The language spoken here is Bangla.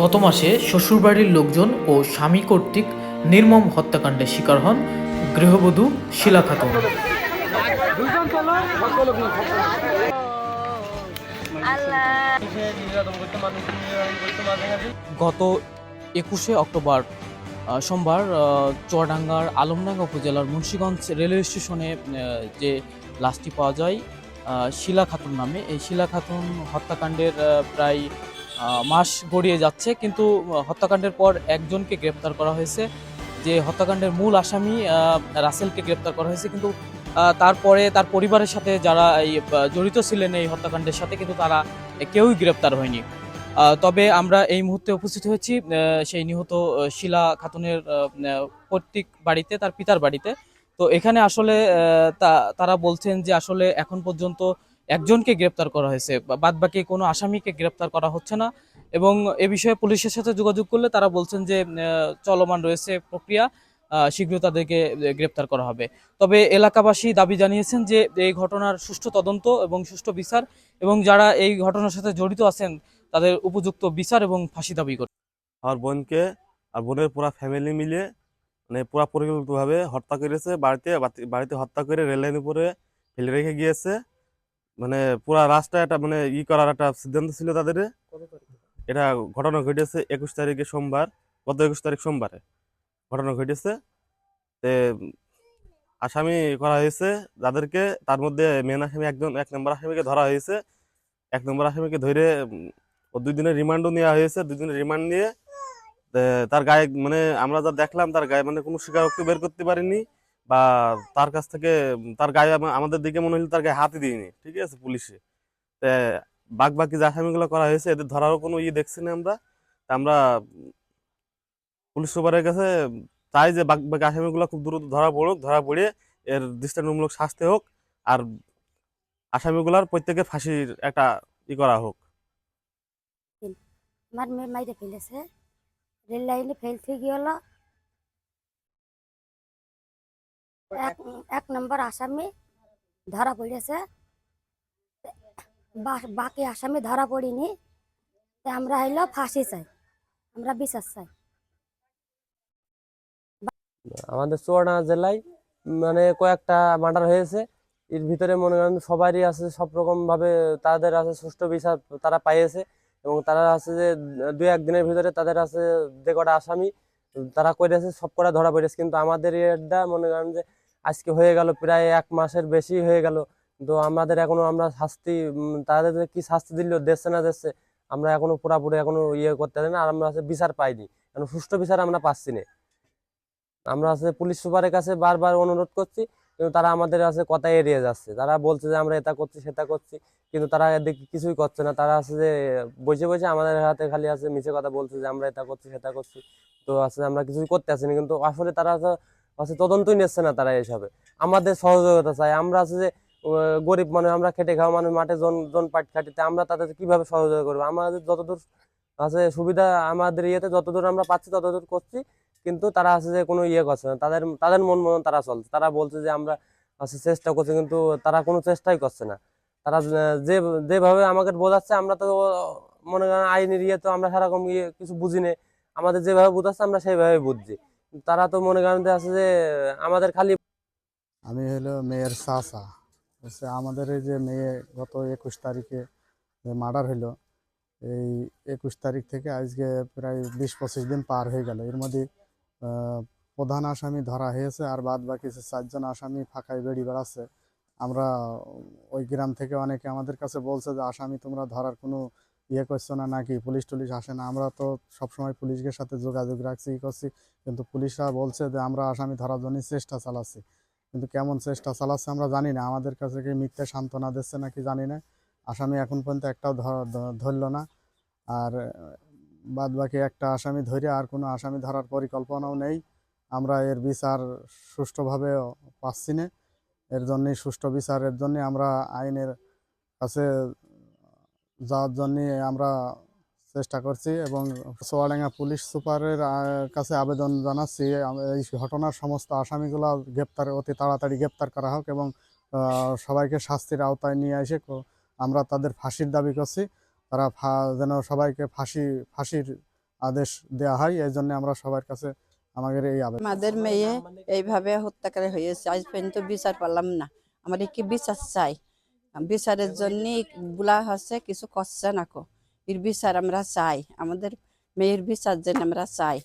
গত মাসে শ্বশুরবাড়ির লোকজন ও স্বামী কর্তৃক নির্মম হত্যাকাণ্ডের শিকার হন গৃহবধূ শিলা খাতুন। গত একুশে অক্টোবর সোমবার চুয়াডাঙ্গার আলমডাঙ্গা উপজেলার মুন্সিগঞ্জ রেলওয়ে স্টেশনে যে লাশটি পাওয়া যায় শিলা খাতুন নামে, এই শিলা খাতুন হত্যাকাণ্ডের প্রায় মাস গড়িয়ে যাচ্ছে, কিন্তু হত্যাকাণ্ডের পর একজনকে গ্রেপ্তার করা হয়েছে। যে হত্যাকাণ্ডের মূল আসামি রাসেলকে গ্রেপ্তার করা হয়েছে, কিন্তু তারপরে তার পরিবারের সাথে যারা এই জড়িত ছিলেন এই হত্যাকাণ্ডের সাথে, কিন্তু তারা কেউই গ্রেপ্তার হয়নি। তবে আমরা এই মুহূর্তে উপস্থিত হয়েছি সেই নিহত শিলা খাতুনের পৈতৃক বাড়িতে, তার পিতার বাড়িতে। তো এখানে আসলে তারা বলছেন যে আসলে এখন পর্যন্ত একজনকে গ্রেপ্তার করা হয়েছে। বাদ বাকি কোনো আসামিকে গ্রেপ্তার করা হচ্ছে না। এবং এ বিষয়ে পুলিশের সাথে যোগাযোগ করলে তারা বলছেন যে চলমান রয়েছে প্রক্রিয়া শীঘ্র তাদেরকে গ্রেপ্তার করা হবে। তবে এলাকাবাসী দাবি জানিয়েছেন যে, এই ঘটনার সুষ্ঠু তদন্ত এবং সুষ্ঠু বিচার এবং যারা এই ঘটনার সাথে জড়িত আছেন, তাদের উপযুক্ত বিচার এবং ফাঁসি দাবি করে। আমার বোনকে আর বোনের পুরা ফ্যামিলি মিলে মানে পুরা পরিকল্পিতভাবে হত্যা করেছে, বাড়িতে বাড়িতে হত্যা করে রেল লাইনের উপরে ফেলে রেখে গিয়েছে। মানে পুরা রাস্তা একটা মানে ই করার একটা সিদ্ধান্ত ছিল তাদের এটা ঘটনা ঘটেছে একুশ তারিখে সোমবার গত একুশ তারিখ সোমবারে। ঘটনা ঘটেছে। তে আসামি করা হয়েছে যাদেরকে তার মধ্যে মেন আসামি একজন এক নম্বর আসামিকে ধরা হয়েছে। এক নম্বর আসামিকে ধরে ও দুই দিনের রিমান্ডও নেওয়া হয়েছে। দুই দিনের রিমান্ড নিয়ে তার গায়ে মানে আমরা যা দেখলাম তার গায়ে মানে কোনো স্বীকারোক্তি বের করতে পারিনি। বা তার কাছ থেকে, তার গায়ে আমাদের দিকে মনে হলো তার গায়ে হাতই দিইনি, ঠিক আছে, পুলিশে। তে বাক যে আসামিগুলো করা হয়েছে, এদের ধরারও কোনো ইয়ে দেখছি না আমরা। আমরা পুলিশ সুপারের কাছে চাই যে বাক বাকি আসামিগুলো খুব দ্রুত ধরা পড়ুক, ধরা পড়ে এর দৃষ্টান্তমূলক শাস্তি হোক, আর আসামিগুলার প্রত্যেকে ফাঁসির একটা ই করা হোক। আমার মেয়ে মাইরে ফেলেছে, রেল লাইনে ফেলতে এক এক নম্বর আসামি ধরা পড়েছে। বাকি আসামি ধরা পড়িনি। আমরা হইল ফাঁসি চাই। আমরা বিচার চাই। আমাদের চুয়াডাঙ্গা জেলায় মানে কয়েকটা মার্ডার হয়েছে। এর ভিতরে মনে করেন সবারই আছে, সব রকম ভাবে তাদের আছে সুষ্ঠু বিচার তারা পাইয়েছে এবং তারা আছে যে দুই একদিনের ভিতরে তাদের আছে যে কটা আসামি তারা করেছে, সব কটা ধরা পড়েছে। কিন্তু আমাদের এটা মনে করেন যে আজকে হয়ে গেল প্রায় এক মাসের বেশি হয়ে গেল। তো আমাদের এখনও আমরা শাস্তি তাদের কি শাস্তি দিল, দিচ্ছে না দিচ্ছে, আমরা এখনও পুরাপুরি এখনও ইয়ে করতে পারি না আর আমরা বিচার পাইনি। কারণ সুষ্ঠু বিচার আমরা পাচ্ছি না। আমরা আছে পুলিশ সুপারের কাছে বারবার অনুরোধ করছি, কিন্তু তারা আমাদের আছে কথা এড়িয়ে যাচ্ছে। তারা বলছে যে আমরা এটা করছি, সেটা করছি, কিন্তু তারা এদিকে কিছুই করছে না। তারা আছে যে বসে বসে আমাদের হাতে খালি আছে মিছে কথা বলছে যে আমরা এটা করছি, সেটা করছি। তো আছে আমরা কিছুই করতে আসিনি কিন্তু আসলে তারা আছে তদন্তই নিচ্ছে না তারা এসবে আমাদের সহযোগিতা চাই। আমরা আছে যে গরিব মানুষ, আমরা খেটে খাওয়া মানুষ, মাঠে জন জন পাট খাটিতে আমরা তাদের কীভাবে সহযোগিতা করব? আমাদের যতদূর আছে সুবিধা, আমাদের ইয়েতে যতদূর আমরা পাচ্ছি, ততদূর করছি। কিন্তু তারা আছে যে, কোনো ইয়ে করছে না। তাদের তাদের মন মন তারা চলছে। তারা বলছে যে, আমরা আছে চেষ্টা করছি, কিন্তু তারা কোনো চেষ্টাই করছে না। তারা যে- যেভাবে আমাকে বোঝাচ্ছে, আমরা তো, মনে করেন আইনের ইয়ে তো আমরা সেরকম ইয়ে কিছু বুঝি না। আমাদের যেভাবে বোঝাচ্ছে, আমরা সেইভাবে বুঝছি। তারা তো মনে করেন আছে যে, আমাদের খালি আমি হলো মেয়ের চাচা। হচ্ছে আমাদের এই যে মেয়ে গত একুশ তারিখে যে মার্ডার হলো, এই একুশ তারিখ থেকে আজকে প্রায় বিশ পঁচিশ দিন পার হয়ে গেল। এর মধ্যে প্রধান আসামি ধরা হয়েছে আর বাদ বাকি চারজন আসামি ফাঁকায় বেরিয়ে বেড়াচ্ছে। আমরা ওই গ্রাম থেকে অনেকে আমাদের কাছে বলছে যে, আসামি তোমরা ধরার কোনো ইয়ে করছ না নাকি? পুলিশ টুলিশ আসে না। আমরা তো সবসময় পুলিশের সাথে যোগাযোগ রাখছি, ই করছি। কিন্তু পুলিশরা বলছে যে, আমরা আসামি ধরার জন্য চেষ্টা চালাচ্ছি। কিন্তু কেমন চেষ্টা চালাচ্ছে আমরা জানি না। আমাদের কাছে কি মিথ্যা সান্ত্বনা দিচ্ছে নাকি জানি না। আসামি এখন পর্যন্ত একটাও ধরলো না। আর বাদ বাকি একটা আসামি ধরে আর কোনো আসামি ধরার পরিকল্পনাও নেই। আমরা এর বিচার সুষ্ঠুভাবে পাচ্ছি না। এর জন্যই সুষ্ঠু বিচারের জন্য আমরা আইনের কাছে যাওয়ার জন্য আমরা চেষ্টা করছি এবং সোয়াডাঙ্গা পুলিশ সুপারের কাছে আবেদন জানাচ্ছি। এই ঘটনার সমস্ত আসামিগুলো গ্রেপ্তার, অতি তাড়াতাড়ি গ্রেপ্তার করা হোক এবং সবাইকে শাস্তির আওতায় নিয়ে এসে আমরা তাদের ফাঁসির দাবি করছি। তারা যেন সবাইকে ফাঁসি, ফাঁসির আদেশ দেওয়া হয়, এই জন্য আমরা সবার কাছে আমাদের এই আবেদন। আমাদের মেয়ে এইভাবে হত্যা করে হয়েছে, আজ পর্যন্ত বিচার পারলাম না। আমাদের কি বিচার চাই? বিচারের জন্য বুলা হচ্ছে, কিছু করছে না কো। এর বিচার আমরা চাই। আমাদের মেয়ের বিচার যেন আমরা চাই।